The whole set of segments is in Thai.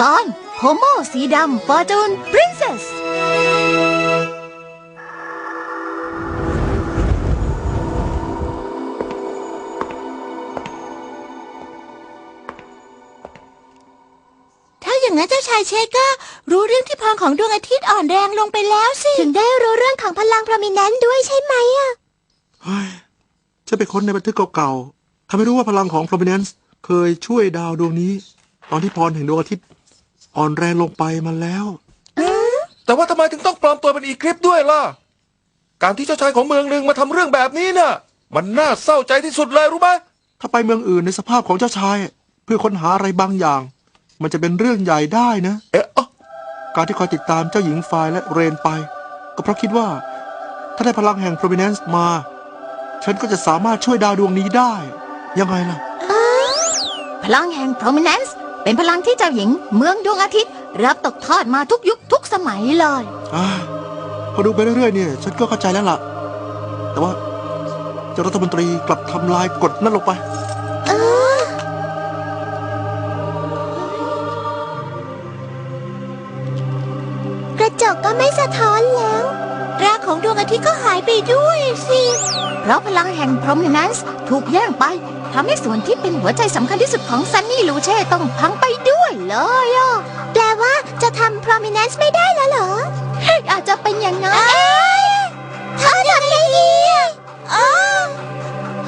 ตอนโฮโมสีดำฟอร์จูนปรินเซสถ้าอย่างนั้นเจ้าชายเชก็รู้เรื่องที่พรของดวงอาทิตย์อ่อนแรงลงไปแล้วสิ ถึงได้รู้เรื่องของพลังพรมินแนนด้วยใช่ไหมอะเฮ้ยฉันไปค้นในบันทึกเก่าๆทำให้รู้ว่าพลังของ Prominence เคยช่วยดาวดวงนี้ ตอนที่พรแห่งดวงอาทิตย์ อ่อนแรงลงไปมาแล้ว แต่ว่าทำไมถึงต้องปลอมตัวเป็นอีคลิปด้วยล่ะ การที่เจ้าชายของเมืองหนึ่งมาทำเรื่องแบบนี้น่ะ มันน่าเศร้าใจที่สุดเลยรู้ไหมถ้าไปเมืองอื่นในสภาพของเจ้าชาย เพื่อค้นหาอะไรบางอย่าง มันจะเป็นเรื่องใหญ่ได้นะ เอ๊ะอ๊ะการที่คอยติดตามเจ้าหญิงฟายและเรนไป ก็เพราะคิดว่า ถ้าได้พลังแห่ง Prominence มา ฉันก็จะสามารถช่วยดาวดวงนี้ได้ ยังไงล่ะ พลังแห่ง prominence เป็นพลังที่เจ้าหญิงเมืองดวงอาทิตย์ รับตกทอดมาทุกยุคทุกสมัยเลย อาพอดูไปเรื่อยๆเนี่ย ฉันก็เข้าใจแล้วล่ะ แต่ว่าเจ้ารัฐมนตรีกลับทำลายกฎนั่นลงไปกระจกก็ไม่สะท้อนแล้วรากของดวงอาทิตย์ก็หายไปด้วยสิ เพราะพลังแห่ง prominence ถูกแย่งไปทำให้ส่วนที่เป็นหัวใจสำคัญที่สุดของซันนี่ลูเช่ต้องพังไปด้วยเลยอะแปลว่าจะทำ prominence ไม่ได้แล้วเหรอ อาจจะเป็นอย่างนั้นเธอทำไงดีอะอ้าว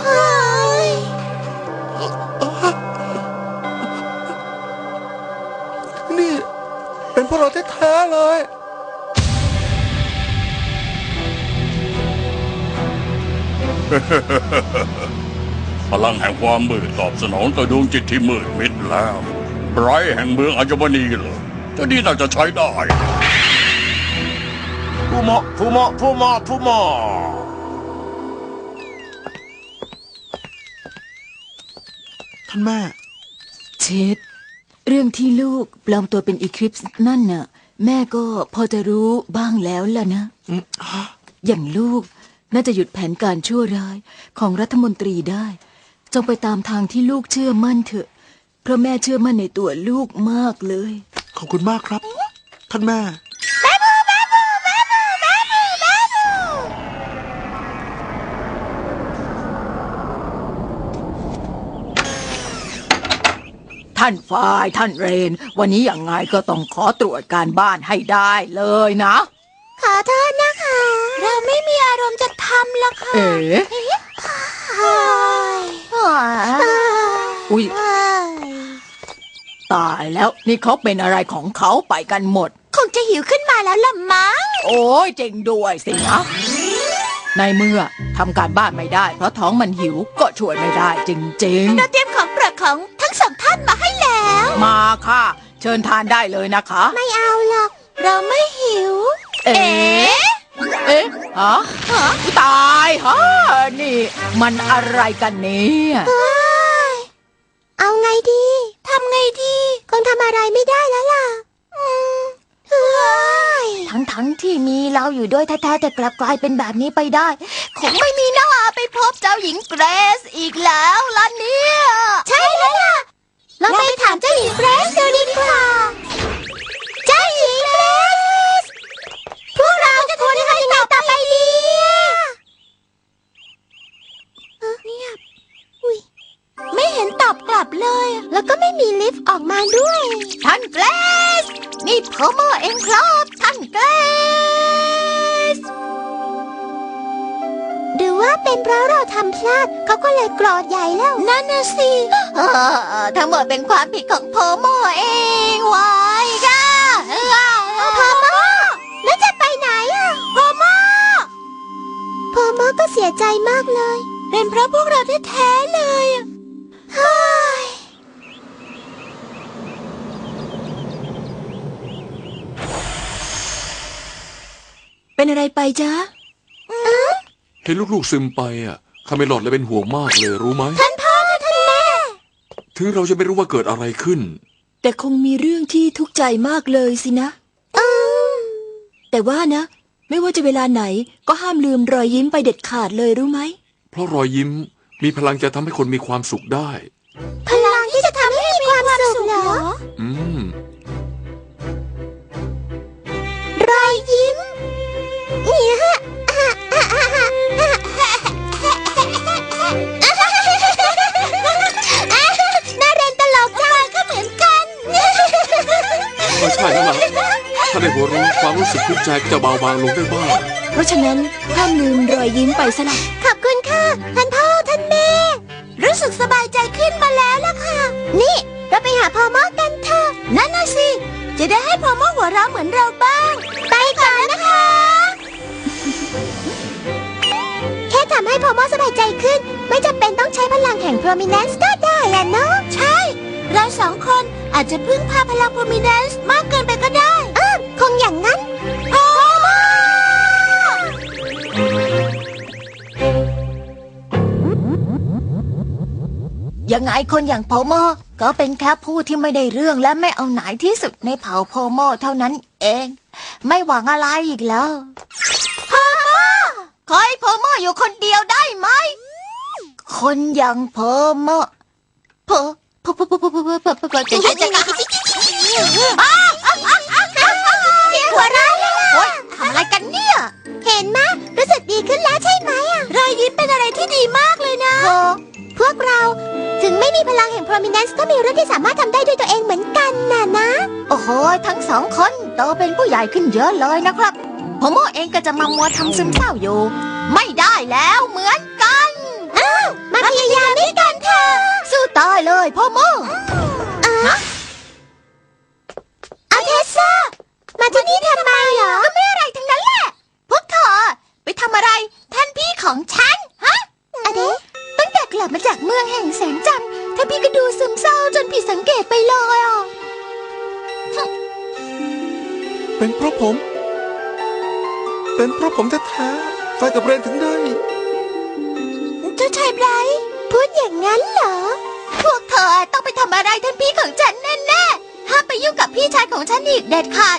เฮ้ยนี่ เป็นพวกเราแท้ๆเลย พลังแห่งความมืดตอบสนองต่อดวงจิตที่มืดมิดแล้วไรแห่งเมืองอัญมณีเลยเจะนี่น่าจะใช้ได้ผู้เหมาะผู้เหมาะผู้เหมาะผู้เหมาะท่านแม่ เช็ดเรื่องที่ลูกปลอมตัวเป็นอีคลิปส์นั่นน่ะ แม่ก็พอจะรู้บ้างแล้วล่ะนะอืมฮะอย่างลูกน่าจะหยุดแผนการชั่วร้ายของรัฐมนตรีได้ จงไปตามทางที่ลูกเชื่อมั่นเถอะ เพราะแม่เชื่อมั่นในตัวลูกมากเลย ขอบคุณมากครับ ท่านแม่ ท่านฝ่ายท่านเรน วันนี้อย่างไงก็ต้องขอตรวจการบ้านให้ได้เลยนะ ขอโทษนะคะ เราไม่มีอารมณ์จะทำหรอกค่ะเอ๋ อุ๊ย ตายแล้วนี่เขาเป็นอะไรของเขาไปกันหมด คงจะหิวขึ้นมาแล้วล่ะมั้ง โอ้ยจริงด้วยสินะในเมื่อทำการบ้านไม่ได้ เพราะท้องมันหิวก็ช่วยไม่ได้จริงเราเตรียมของโปรดของทั้งสองท่านมาให้แล้ว ๆ มาค่ะ เชิญทานได้เลยนะคะ ไม่เอาหรอก เราไม่หิว เอ๊ะ เอ๊ะฮะตายฮะ นี่มันอะไรกันเนี่ยเอาไงดี ทำไงดี คงทำอะไรไม่ได้แล้วล่ะทั้งทั้งๆที่มีเราอยู่ด้วยแท้ๆแต่กลับกลายเป็นแบบนี้ไปได้ คงไม่มีหน้าไปพบเจ้าหญิงเกรซอีกแล้วล่ะเนี่ย ใช่แล้วล่ะ เราไปถามเจ้าหญิงเกรซดูดีกว่า เจ้าหญิงเกรซพวกเราจะควรทำยังไงต่อไปดีเงียบ ไม่เห็นตอบกลับเลย แล้วก็ไม่มีลิฟต์ออกมาด้วย ท่านเกรซนี่พอมอเองครับท่านเกรซหรือว่าเป็นเพราะเราทำพลาดเขาก็เลยโกรธใหญ่แล้ว นั่นน่ะสิทั้งหมดเป็นความผิดของพอมอเองไว้ค่ะพอมอแล้วจะไปไหนอะพอมอพอมอก็เสียใจมากเลย เป็นเพราะพวกเราแท้ๆเลยอะ เฮ้ยเป็นอะไรไปจ๊ะ เห็นลูกๆซึมไปอะคาเมลอดเลยเป็นห่วงมากเลยรู้ไหม ท่านพ่อท่านแม่ถึงเราจะไม่รู้ว่าเกิดอะไรขึ้น แต่คงมีเรื่องที่ทุกข์ใจมากเลยสินะ แต่ว่านะ ไม่ว่าจะเวลาไหนก็ห้ามลืมรอยยิ้มไปเด็ดขาดเลยรู้ไหม เพราะรอยยิ้ม มีพลังจะทำให้คนมีความสุขได้ พลังที่จะทำให้มีความสุขเหรอ อืม รอยยิ้มเนี่ยฮะน่าเรียนตลกจังก็เหมือนกันไม่ใช่แล้วล่ะถ้าได้หัวเราะความรู้สึกทุกข์ใจก็จะเบาบางลงได้บ้าง เพราะฉะนั้นห้ามลืมรอยยิ้มไปซะละขอบคุณ ท่านพ่อท่านแม่ รู้สึกสบายใจขึ้นมาแล้วล่ะค่ะ นี่ เราไปหาพ่อมอกันเถอะนั่นน่ะสิ จะได้ให้พ่อมอหัวเราะเหมือนเราบ้าง ไปก่อนนะคะ แค่ทำให้พ่อมอสบายใจขึ้น ไม่จำเป็นต้องใช้พลังแห่ง prominence ก็ได้อะเนาะใช่ เราสองคนอาจจะพึ่งพาพลัง prominence มากเกินไปก็ได้อ้าคงอย่างนั้นพ่อ ยังไงคนอย่างพอมอก็เป็นแค่ผู้ที่ไม่ได้เรื่องและไม่เอาไหนที่สุดในเผ่าพอมอเท่านั้นเอง ไม่หวังอะไรอีกแล้วพอมอคอยพอมออยู่คนเดียวได้ไหม คนอย่างพอมอพอพอพอพอพอพอพอพอพอจะจะจะเสียงหัวเราะเลยโอ๊ยทำอะไรกันเนี่ย เห็นไหมรู้สึกดีขึ้นแล้วใช่ไหมอะรอยยิ้มเป็นอะไรที่ดีมากเลยนะ พวกเราถึงไม่มีพลังแห่ง prominence ก็มีเรื่องที่สามารถทำได้ด้วยตัวเองเหมือนกันน่ะนะ โอ้โห ทั้งสองคนโตเป็นผู้ใหญ่ขึ้นเยอะเลยนะครับพ่อโมเองก็จะมามัวทำซึมเศร้าอยู่ ไม่ได้แล้วเหมือนกันอ้าวมาพยายามด้วยกันเถอะสู้ตายเลยพ่อโมอาเทสซามาที่นี่ทำไมเหรอก็ไม่อะไรทั้งนั้นแหละ พวกเธอไปทำอะไรท่านพี่ของฉัน ฮะอะเดตั้งแต่ กลับมาจากเมืองแห่งแสงจันทร์ท่านพี่ก็ดูซึมเศร้าจนผิดสังเกตไปเลยอะ เป็นเพราะผม เป็นเพราะผมแท้ๆไฟกับเรนถึงได้ เจ้าชายไบรท์พูดอย่างนั้นเหรอ พวกเธอต้องไปทำอะไรท่านพี่ของฉันแน่ๆ ห้ามไปยุ่งกับพี่ชายของฉันอีกเด็ดขาด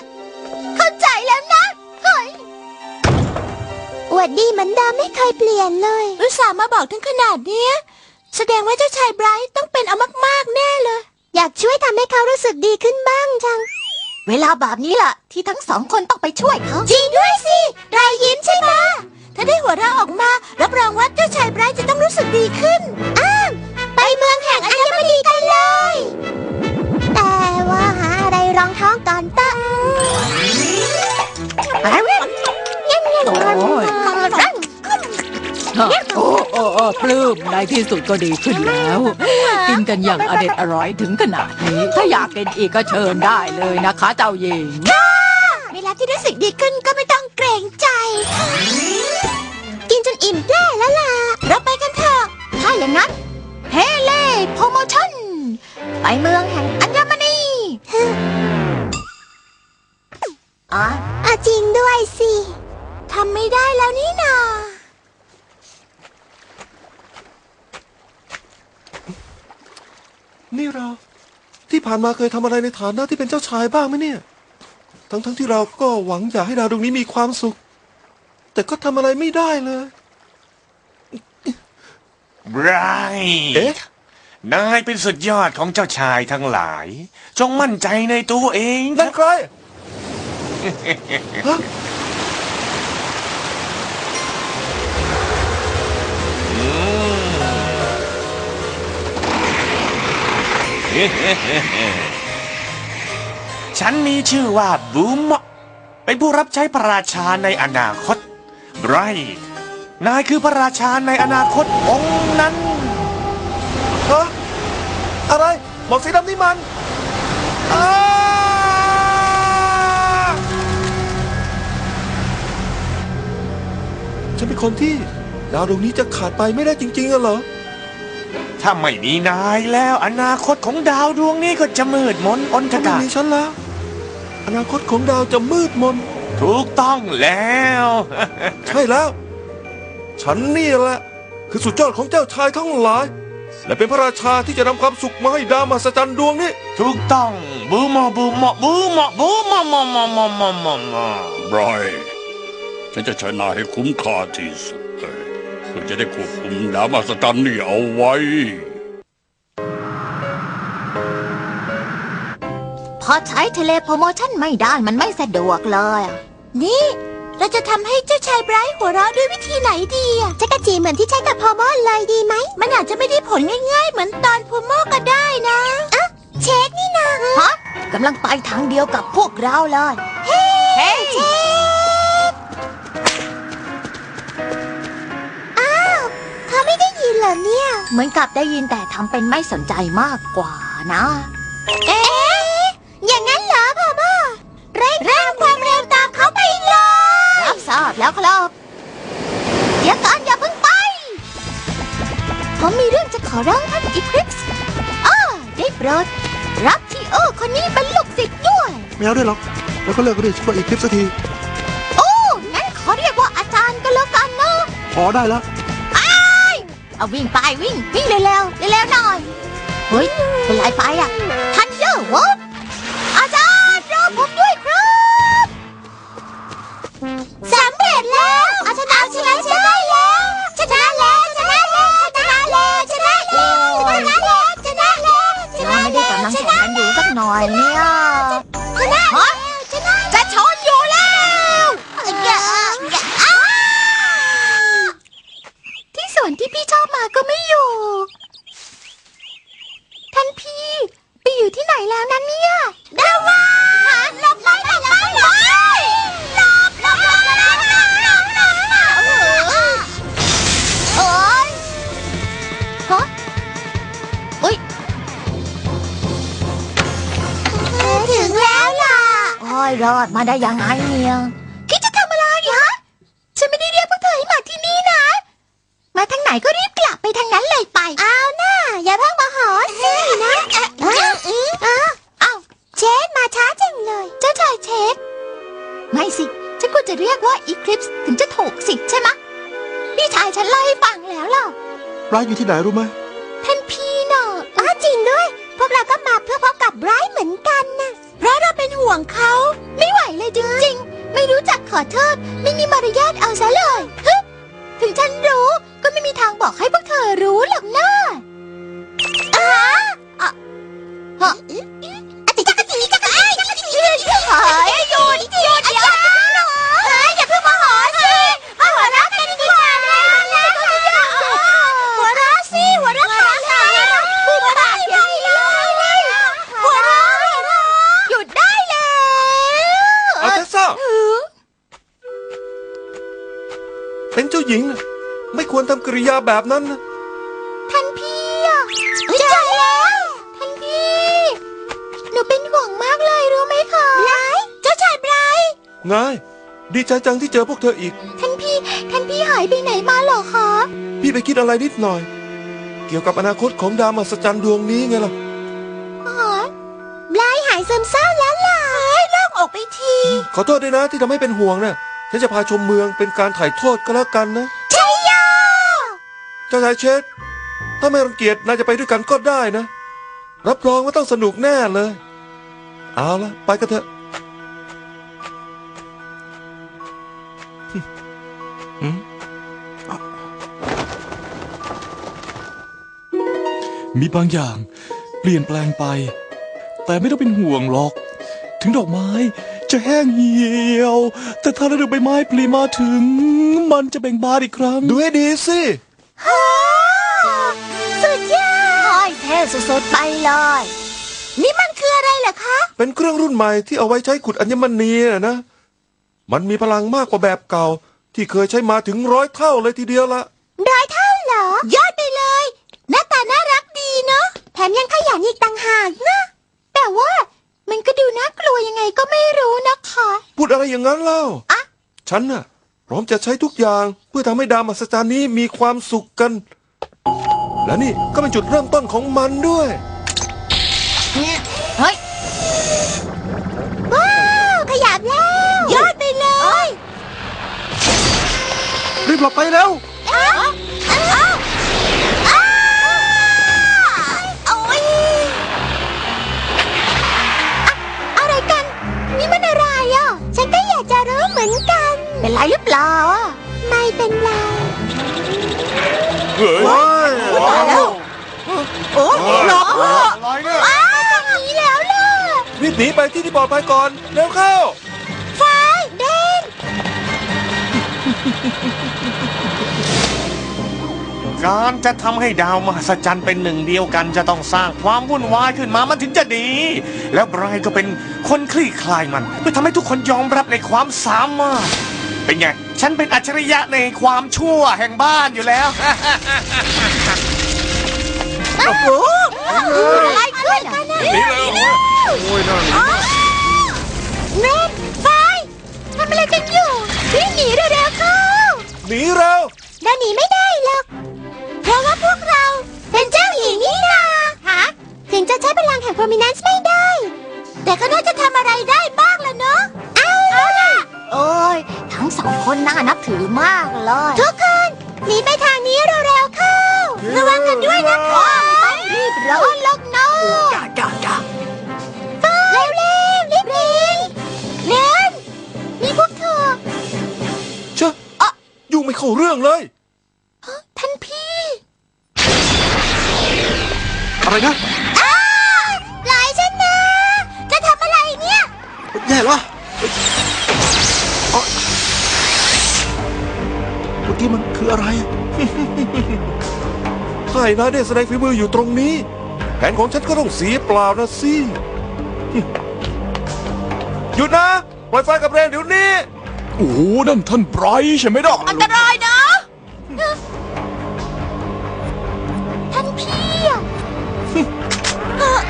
อวดดีเหมือนเดิมไม่เคยเปลี่ยนเลยอุตส่าห์มาบอกถึงขนาดเนี้ย แสดงว่าเจ้าชายไบรท์ต้องเป็นเอามากๆแน่เลย อยากช่วยทำให้เขารู้สึกดีขึ้นบ้างจัง เวลาแบบนี้ล่ะ ที่ทั้งสองคนต้องไปช่วยเขา จริงด้วยสิรายยิ้มใช่ไหมถ้าได้หัวเราะออกมารับรองว่าเจ้าชายไบรท์จะต้องรู้สึกดีขึ้นอ้าวไปเมืองแห่งอัญมณีกันเลย แต่ว่าหาอะไรรองท้องก่อนตั้ง โอ้ยฮะโอ้โอ้โอ้ปลื้มในที่สุดก็ดีขึ้นแล้ว กินกันอย่างอเด็ดอร่อยถึงขนาดนี้ ถ้าอยากกินอีกก็เชิญได้เลยนะคะเจ้าหญิง เวลาที่รู้สึกดีขึ้นก็ไม่ต้องเกรงใจค่ะกินจนอิ่มแน่แล้วล่ะ เราไปกันเถอะ ถ้าอย่างนั้นเฮเล่โปรโมชั่น ไปเมืองแห่งอัญมณีอ๋อจริงด้วยสิ ทำไม่ได้แล้วนี่นานี่เรา ที่ผ่านมาเคยทำอะไรในฐานะที่เป็นเจ้าชายบ้างไหมเนี่ย ทั้งๆที่เราก็หวังอยากให้ดาวดวงนี้มีความสุข แต่ก็ทำอะไรไม่ได้เลย ไบรเอ๊ะท์นายเป็นสุดยอดของเจ้าชายทั้งหลาย จงมั่นใจในตัวเองนั่นใครฮะ ฉันมีชื่อว่าบูมเป็นผู้รับใช้พระราชาในอนาคตไบรท์นายคือพระราชาในอนาคตองค์นั้นฮะอะไรหมอกสีดำนี่มันฉันเป็นคนที่ดาวดวงนี้จะขาดไปไม่ได้จริงๆอะเหรอ ถ้าไม่มีนายแล้ว อนาคตของดาวดวงนี้ก็จะมืดมนอนทถ้าไม่กามีฉันแล้ว อนาคตของดาวจะมืดมน ถูกต้องแล้ว ใช่แล้ว ฉันนี่แหละ คือสุดยอดของเจ้าชายทั้งหลาย และเป็นพระราชาที่จะนำความสุขมาให้ดาวมหัศจรรย์ดวงนี้ ถูกต้องบูมะบูมะบูมะบูมะมะมะมะมะมะมะไบรท์ฉันจะชนะให้คุ้มค่าที่สุด เลยเพื่อจะได้ควบคุมดาวมหัศจรรย์นี่เอาไว้ พอใช้เทเลโปรโมชั่นไม่ได้มันไม่สะดวกเลยอะนี่ เราจะทำให้เจ้าชายไบรท์หัวเราะด้วยวิธีไหนดีอะจะกระจีเหมือนที่ใช้กับพอมอเลยดีไหม มันอาจจะไม่ได้ผลง่ายๆ เหมือนตอนพอมอก็ได้นะอะเช็คนี่นะฮะกำลังไปทางเดียวกับพวกเราเลย เฮ้ เช็คเหรอเนี่ย เหมือนกับได้ยินแต่ทำเป็นไม่สนใจมากกว่านะ เอ๊ะ อย่างนั้นเหรอพ่อพ่อเร่งเร่งความเร็วตามเขาไปเลย รับทราบแล้วครับ เดี๋ยวก่อนอย่าเพิ่งไป ผมมีเรื่องจะขอร้องท่านอีคลิปส์อ้อได้โปรดรับทีโอคนนี้เป็นลูกศิษย์ด้วย ไม่เอาด้วยหรอก แล้วก็เลิกเรียกฉันว่าอีกคลิปสักที โอ้ งั้นขอเรียกว่าอาจารย์ก็แล้วกันเนอะพอได้แล้ว เอาวิ่งไปวิ่งวิ่งเร็วๆเร็วๆหน่อย เฮ้ยเป็นไรไปอะทันเยอะวะ ได้ยังไงเนี่ย คิดจะทำอะไรฮะฉันไม่ได้เรียกพวกเธอให้มาที่นี่นะ มาทางไหนก็รีบกลับไปทางนั้นเลยไปเอาหน้าอย่าเพิ่งมาหอสินะเออเออเออเอาเชฟมาช้าจังเลย เจ้าชายเชฟไม่สิ ฉันควรจะเรียกว่าอีคลิปส์ถึงจะถูกสิใช่ไหมะพี่ชายฉันเล่าให้ฟังแล้วล่ะ ร้านอยู่ที่ไหนรู้ไหม อโทษ ไม่มีมารยาทเอาซะเลย ถึงฉันรู้ก็ไม่มีทางบอกให้พวกเธอรู้หรอกนะ เป็นเจ้าหญิงนะไม่ควรทำกริยาแบบนั้นนะท่านพี่อะเจอแล้ว ท่านพี่ หนูเป็นห่วงมากเลยรู้ไหมคะไบรท์เจ้าชายไบรท์ไงดีใจจังที่เจอพวกเธออีก ท่านพี่ ท่านพี่หายไปไหนมาเหรอคะ พี่ไปคิดอะไรนิดหน่อย เกี่ยวกับอนาคตของดาวมหัศจรรย์ดวงนี้ไงล่ะ อ๋อไบรท์หายซึมเศร้าแล้วล่ะเฮ้ยโล่งอกไปที ขอโทษด้วยนะที่ทำให้เป็นห่วงนะ ฉันจะพาชมเมืองเป็นการถ่ายโทษก็แล้วกันนะใช่ยาเจ้าชายเชษถ้าไม่รังเกียจนายจะไปด้วยกันก็ได้นะ รับรองว่าต้องสนุกแน่เลย เอาละไปกันเถอะมีบางอย่างเปลี่ยนแปลงไป แต่ไม่ต้องเป็นห่วงหรอก ถึงดอกไม้ จะแห้งเหี่ยว แต่ถ้าฤดูใบไม้ผลิมาถึง มันจะเบ่งบานอีกครั้ง ดูให้ดีสิสุดยอดห้อยเท่สุดๆไปเลย นี่มันคืออะไรเหรอคะ เป็นเครื่องรุ่นใหม่ที่เอาไว้ใช้ขุดอัญมณีน่ะนะ มันมีพลังมากกว่าแบบเก่า ที่เคยใช้มาถึงร้อยเท่าเลยทีเดียวละ ร้อยเท่าเหรอ ยอดไปเลย หน้าตาน่ารักดีเนาะ แถมยังขยันอีกต่างหากนะ แต่ว่า มันก็ดูน่ากลัวยังไงก็ไม่รู้นะคะ พูดอะไรอย่างนั้นเล่า อะ ฉันน่ะ พร้อมจะใช้ทุกอย่างเพื่อทำให้ดาวมหัศจรรย์นี้มีความสุขกัน และนี่ก็เป็นจุดเริ่มต้นของมันด้วย เฮ้ย ว้าว ขยับแล้ว ยอดไปเลย รีบหลบไปแล้ว มือนกัน เป็นไรหรือเปล่าอะไม่เป็นไร เฮ้ยตายแล้ว โอ้หลอกอ้าวหนีแล้วล่ะรีบหนีไปที่ที่ปลอดภัยก่อน เร็วเข้าไฟเดน การจะทำให้ดาวมหัศจรรย์เป็นหนึ่งเดียวกัน จะต้องสร้างความวุ่นวายขึ้นมามันถึงจะดี แล้วไบรท์ก็เป็นคนคลี่คลายมันเพื่อทำให้ทุกคนยอมรับในความสามารถ เป็นไง ฉันเป็นอัจฉริยะในความชั่วแห่งบ้านอยู่แล้วอะไเข้าเรื่องเลย ท่านพี่ อะไรนะอ้าปล่อยฉันนะจะทำอะไรเนี่ย แย่แล้วเอ้าเมื่อกี้มันคืออะไรถ้าไอ้นายได้แสดงฝีมืออยู่ตรงนี้ แผนของฉันก็ต้องเสียเปล่านะสิหยุดนะ ปล่อยไฟกับเรนเดี๋ยวนี้ โอ้โหนั่นท่านไบรท์ใช่ไหมดอกอันตรายนะ ท่านพี่อะเอ่อ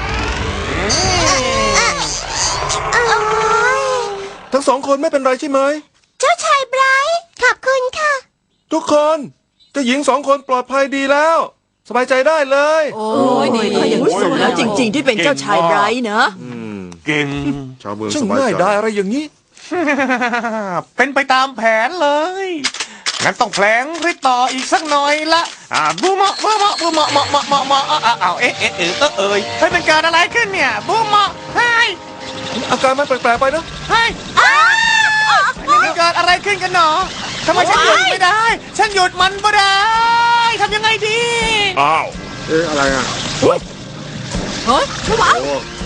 เอ่อทั้งสองคนไม่เป็นไรใช่ไหม เจ้าชายไบรท์ขอบคุณค่ะ ทุกคนเจ้าหญิงสองคนปลอดภัยดีแล้ว สบายใจได้เลย โอ้ยดีอย่างสมแล้วจริง ๆ ที่เป็นเจ้าชายไบรท์นะ เก่ง ชาวเมืองช่าสงบายง่ายใจ ได้อะไรอย่างนี้ เป็นไปตามแผนเลย งั้นต้องแผลงฤทธิ์ต่ออีกสักหน่อยละ อ่าบูมะบูมะบูมะมะมะมะมะอ้าวอ้าวเอ๊ะเอ๊ะเอ๊ะเอ๊ะเอ้ยเฮ้ยมันเกิดอะไรขึ้นเนี่ยบูมะเฮ้ยอาการมันแปลกๆไปนะเฮ้ยนี่มันเกิดอะไรขึ้นกันหนอทำไมฉันหยุดไม่ได้ ฉันหยุดมันไม่ได้ทำยังไงดี อ้าว เอ๊ะอะไรอะเฮ้ยช่วย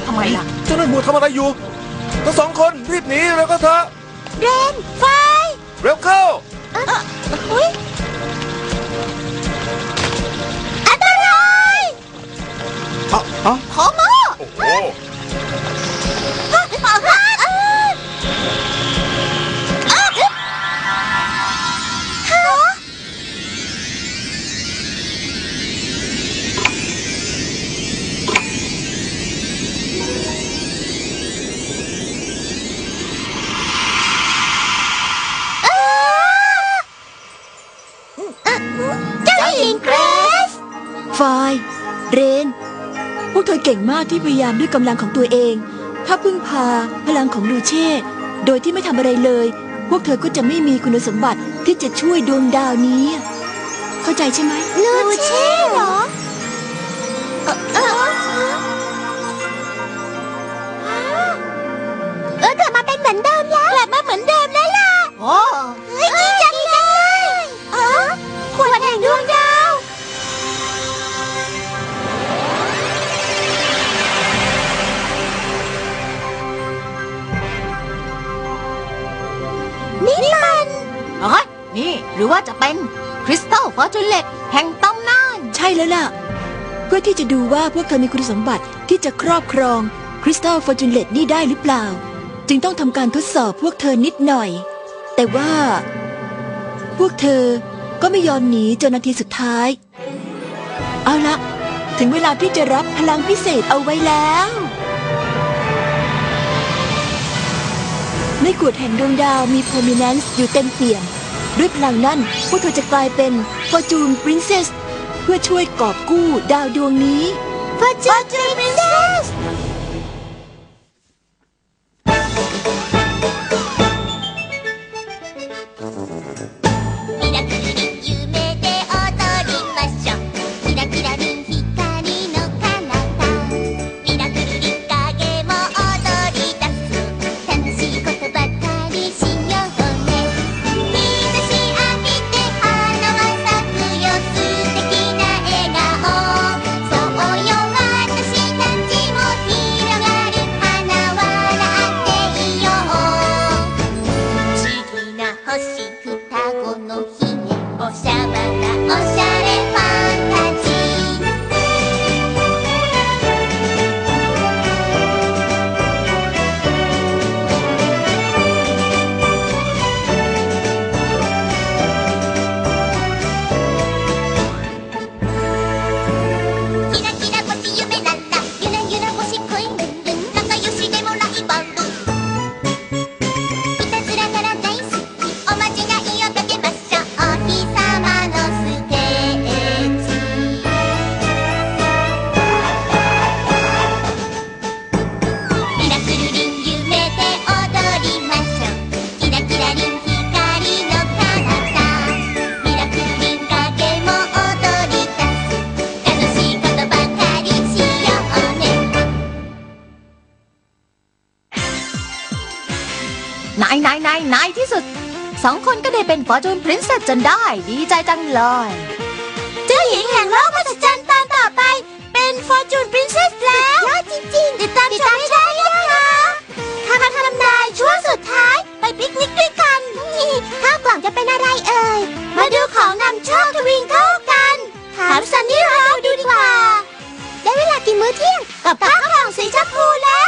ทำไมล่ะเจ้าหน้าที่ทำอะไรอยู่ ทั้งสองคนรีบหนีแล้วก็เถอะเรนไฟเร็วเข้าเอ่ออุ๊ยอันตรายเอ้าเอ้าขอโมโอ้โห ไฟล์เรน พวกเธอเก่งมากที่พยายามด้วยกำลังของตัวเอง ถ้าพึ่งพาพลังของลูเช่ โดยที่ไม่ทำอะไรเลย พวกเธอก็จะไม่มีคุณสมบัติที่จะช่วยดวงดาวนี้ เข้าใจใช่ไหมลูเช่เหรอเออเออเออกลับมาเป็นเหมือนเดิมแล้ว กลับมาเหมือนเดิมแล้วล่ะ โอ้ เอ้ยนี่หรือว่าจะเป็นคริสตัลฟอร์จูเล็ตแห่งตำนาน ใช่แล้วล่ะ เพื่อที่จะดูว่าพวกเธอมีคุณสมบัติที่จะครอบครองคริสตัลฟอร์จูเลตนี่ได้หรือเปล่า จึงต้องทำการทดสอบพวกเธอนิดหน่อย แต่ว่า พวกเธอก็ไม่ยอมหนีจนนาทีสุดท้าย เอาละถึงเวลาที่จะรับพลังพิเศษเอาไว้แล้ว ในกวดแห่งดวงดาวมี prominence อยู่เต็มเปี่ยม ด้วยพลังนั้นพวกเธอจะกลายเป็น Fortune Princess เพื่อช่วยกอบกู้ดาวดวงนี้ Fortune Princess นเซส ในในที่สุด สองคนก็ได้เป็นฟอร์จูนพรินเซสจนได้ ดีใจจังเลย เจ้าหญิงแห่งโลกมหัศจรรย์ตอนต่อไป เป็นฟอร์จูนพรินเซสแล้วยอดจริงๆ ติดตามชมได้นะคะคำทำนายช่วงสุดท้ายไปปิกนิกด้วยกันนี่ข้าวกล่องจะเป็นอะไรเอ่ย มาดูของนำโชคทวิงเท่ากันถามซันนี่เราดูดีกว่า ได้เวลากินมื้อเที่ยงกับข้าวกล่องสีชมพูแล้ว